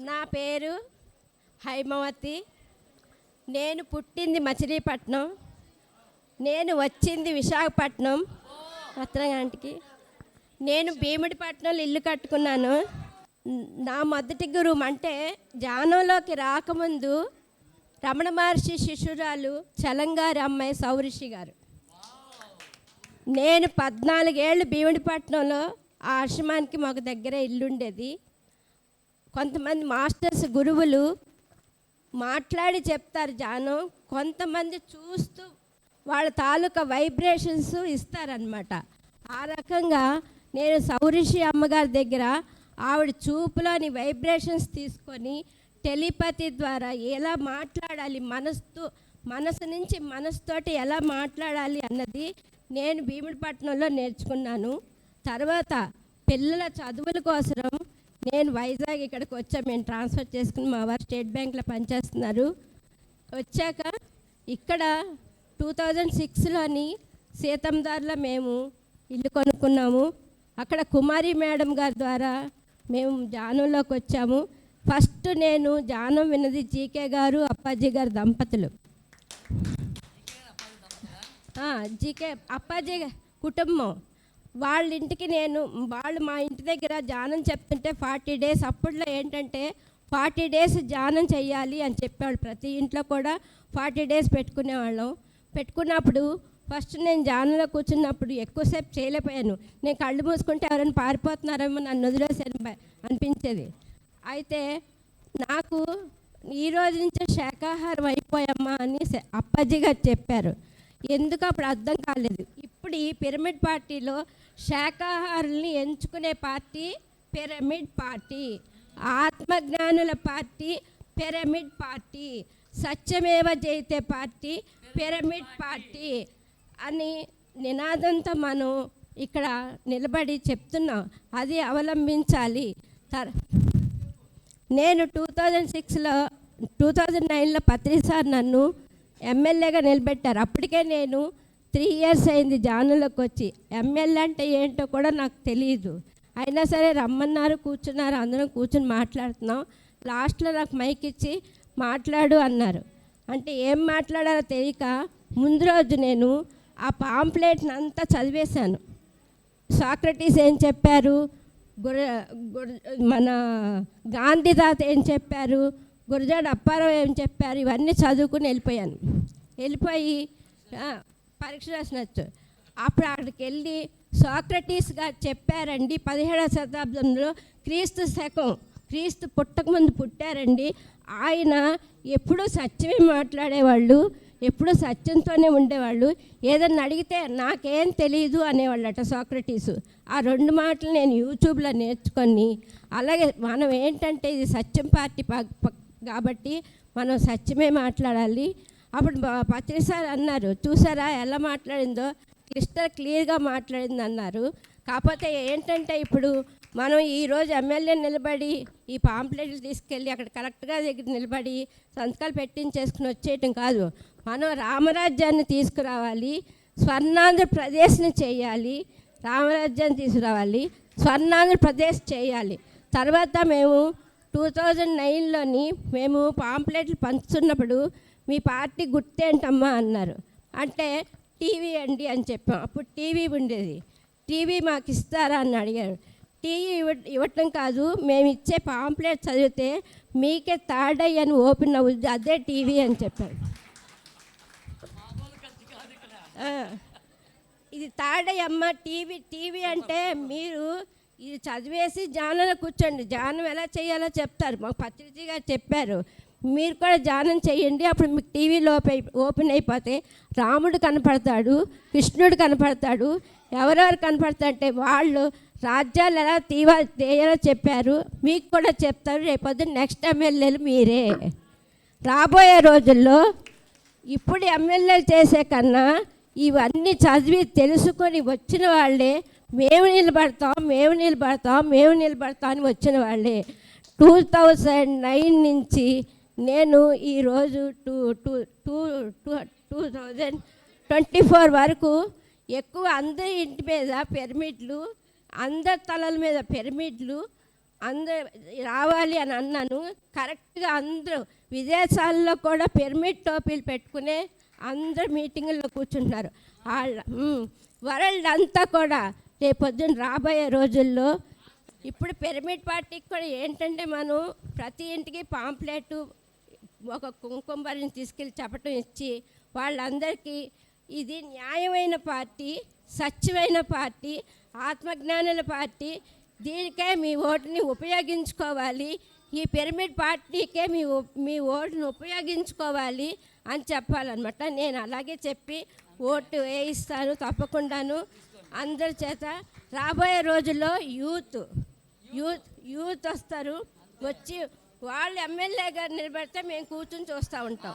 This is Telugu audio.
నా పేరు హైమవతి. నేను పుట్టింది మచిలీపట్నం. నేను వచ్చింది విశాఖపట్నం. రత్నగాంటికి నేను భీముడిపట్నంలో ఇల్లు కట్టుకున్నాను. నా మొదటి గురువు అంటే జానంలోకి రాకముందు రమణ మహర్షి శిష్యురాలు చలంగారి అమ్మాయి సౌరిషి గారు. నేను పద్నాలుగేళ్ళు భీముడిపట్నంలో ఆ ఆశ్రమానికి మాకు దగ్గర ఇల్లుండేది. కొంతమంది మాస్టర్స్ గురువులు మాట్లాడి చెప్తారు జానం. కొంతమంది చూస్తూ వాళ్ళ తాలూకా వైబ్రేషన్స్ ఇస్తారనమాట ఆ రకంగా నేను సౌరిషి అమ్మగారి దగ్గర ఆవిడ చూపులోని వైబ్రేషన్స్ తీసుకొని టెలిపతి ద్వారా ఎలా మాట్లాడాలి మనస్సు మనసు నుంచి మనసుతోటి ఎలా మాట్లాడాలి అన్నది నేను భీముడిపట్నంలో నేర్చుకున్నాను. తర్వాత పిల్లల చదువుల కోసం నేను వైజాగ్ ఇక్కడికి వచ్చా మేము ట్రాన్స్ఫర్ చేసుకుని మా వారు స్టేట్ బ్యాంక్లో పనిచేస్తున్నారు. వచ్చాక ఇక్కడ టూ థౌజండ్ సిక్స్లోని సీతందార్లో మేము ఇల్లు కొనుక్కున్నాము. అక్కడ కుమారి మేడం గారి ద్వారా మేము జానంలోకి వచ్చాము. ఫస్ట్ నేను జానం విన్నది జీకే గారు అప్పాజీ గారు దంపతులు. జీకే అప్పాజీ కుటుంబం. వాళ్ళ ఇంటికి నేను వాళ్ళు మా ఇంటి దగ్గర ధ్యానం చెప్తుంటే ఫార్టీ డేస్ అప్పట్లో ఏంటంటే ఫార్టీ డేస్ ధ్యానం చేయాలి అని చెప్పేవాళ్ళు. ప్రతి ఇంట్లో కూడా ఫార్టీ డేస్ పెట్టుకునేవాళ్ళం. పెట్టుకున్నప్పుడు ఫస్ట్ నేను ధ్యానంలో కూర్చున్నప్పుడు ఎక్కువసేపు చేయలేకపోయాను. నేను కళ్ళు మూసుకుంటే ఎవరైనా పారిపోతున్నారేమో నన్ను వదిలేసాను అనిపించేది. అయితే నాకు ఈ రోజు నుంచే శాకాహారం అయిపోయమ్మా అని స- అప్పాజీ గారు చెప్పారు. ఎందుకు అప్పుడు అర్థం కాలేదు. ఇప్పుడు ఈ పిరమిడ్ పార్టీలో శాకాహారుల్ని ఎంచుకునే party pyramid party ఆత్మజ్ఞానుల party pyramid party Satyameva Jayate party pyramid party అని నినాదంతో మనం ఇక్కడ నిలబడి చెప్తున్నాం. అది అవలంబించాలి. తర్ నేను టూ థౌజండ్ సిక్స్లో టూ థౌజండ్ నైన్లో పత్రి సార్ నన్ను ఎమ్మెల్యేగా నిలబెట్టారు. అప్పటికే నేను త్రీ ఇయర్స్ అయింది జానులకు వచ్చి ఎమ్మెల్యే అంటే ఏంటో కూడా నాకు తెలియదు అయినా సరే రమ్మన్నారు కూర్చున్నారు అందరం కూర్చుని మాట్లాడుతున్నాం. లాస్ట్లో నాకు మైక్ ఇచ్చి మాట్లాడు అన్నారు. అంటే ఏం మాట్లాడాలో తెలియక ముందు రోజు నేను ఆ పాంప్లెట్ని అంతా చదివేశాను. సాక్రటీస్ ఏం చెప్పారు? గుర గుర్ మన గాంధీ తాత ఏం చెప్పారు? గురజాడ అప్పారావు ఏం చెప్పారు? ఇవన్నీ చదువుకుని వెళ్ళిపోయాను. వెళ్ళిపోయి పరీక్ష రాసినచ్చు అప్పుడు అక్కడికి వెళ్ళి సాక్రటీస్ గారు చెప్పారండి పదిహేడవ శతాబ్దంలో క్రీస్తు శకం క్రీస్తు పుట్టకముందు పుట్టారండి. ఆయన ఎప్పుడూ సత్యమే మాట్లాడేవాళ్ళు ఎప్పుడూ సత్యంతోనే ఉండేవాళ్ళు. ఏదన్నా అడిగితే నాకేం తెలియదు అనేవాళ్ళట సోక్రటీసు. ఆ రెండు మాటలు నేను యూట్యూబ్లో నేర్చుకొని అలాగే మనం ఏంటంటే ఇది సత్యం పార్టీ ప- కాబట్టి మనం సత్యమే మాట్లాడాలి అప్పుడు మా- పత్రి సార్ అన్నారు చూసారా ఎలా మాట్లాడిందో? క్లిస్టర్ క్లియర్గా మాట్లాడింది అన్నారు కాకపోతే ఏంటంటే ఇప్పుడు మనం ఈరోజు ఎమ్మెల్యే నిలబడి ఈ పాంప్లెట్లు తీసుకెళ్ళి అక్కడ కరెక్ట్గా దగ్గర నిలబడి సంతకాలు పెట్టించేసుకుని వచ్చేయటం కాదు. మనం రామరాజ్యాన్ని తీసుకురావాలి స్వర్ణాంధ్ర ప్రదేశ్ని చేయాలి రామరాజ్యాన్ని తీసుకురావాలి స్వర్ణాంధ్ర ప్రదేశ్ చేయాలి. తర్వాత మేము టూ థౌజండ్ నైన్లోని మేము పాంప్లెట్లు పంచుతున్నప్పుడు మీ పార్టీ గుర్తేంటమ్మా అన్నారు. అంటే టీవీ అండి అని చెప్పాం. అప్పుడు టీవీ ఉండేది. టీవీ మాకు ఇస్తారా అని అడిగారు. టీవీ ఇవ్వ ఇవ్వటం కాదు మేము ఇచ్చే పాంప్లెట్ చదివితే మీకే తాడై అని ఓపెన్ అవుద్ది. అదే టీవీ అని చెప్పారు. ఆ, ఇది తాడయ్యమ్మ టీవీ టీవీ అంటే మీరు ఇది చదివేసి జానంలో కూర్చోండి. జానం ఎలా చేయాలో చెప్తారు. మాకు పత్రిక గారు చెప్పారు. మీరు కూడా ధ్యానం చేయండి. అప్పుడు మీకు టీవీలో ఓపెన్ అయిపోతే రాముడు కనపడతాడు కృష్ణుడు కనపడతాడు. ఎవరెవరు కనపడతారంటే వాళ్ళు రాజ్యాలు ఎలా తీవా తీయాలో చెప్పారు మీకు కూడా చెప్తారు. రేపొద్దు నెక్స్ట్ ఎమ్మెల్యేలు మీరే. రాబోయే రోజుల్లో ఇప్పుడు ఎమ్మెల్యేలు చేసే కన్నా ఇవన్నీ చదివి తెలుసుకొని వచ్చిన వాళ్ళే మేము నిలబడతాం మేము నిలబడతాం మేము నిలబడతాం అని వచ్చిన వాళ్ళే. టూ థౌజండ్ నైన్ నుంచి నేను ఈరోజు two two two two two thousand twenty four వరకు ఎక్కువ అందరి ఇంటి మీద పిరమిడ్లు అందరి తలల మీద పిరమిడ్లు అందరూ రావాలి అని అన్నాను. కరెక్ట్గా అందరూ విదేశాల్లో కూడా పిరమిడ్ టోపీలు పెట్టుకునే అందరు మీటింగుల్లో కూర్చుంటున్నారు. వాళ్ళ వరల్డ్ అంతా కూడా రేపొద్దున రాబోయే రోజుల్లో ఇప్పుడు పిరమిడ్ పార్టీకి కూడా ఏంటంటే మనం ప్రతి ఇంటికి పాంప్లెట్ ఒక కుంకుమరిని తీసుకెళ్ళి చెప్పటం ఇచ్చి వాళ్ళందరికీ ఇది న్యాయమైన పార్టీ సత్యమైన పార్టీ ఆత్మజ్ఞానుల పార్టీ. దీనికే మీ ఓటుని ఉపయోగించుకోవాలి. ఈ పిరమిడ్ పార్టీకే మీ మీ ఓటుని ఉపయోగించుకోవాలి అని చెప్పాలన్నమాట. నేను అలాగే చెప్పి ఓటు వేయిస్తాను తప్పకుండాను. అందరి చేత రాబోయే రోజుల్లో యూత్ యూత్ యూత్ వస్తారు. వచ్చి వాళ్ళు ఎమ్మెల్యే గారు నిలబెడితే మేము కూర్చుని చూస్తూ ఉంటాం.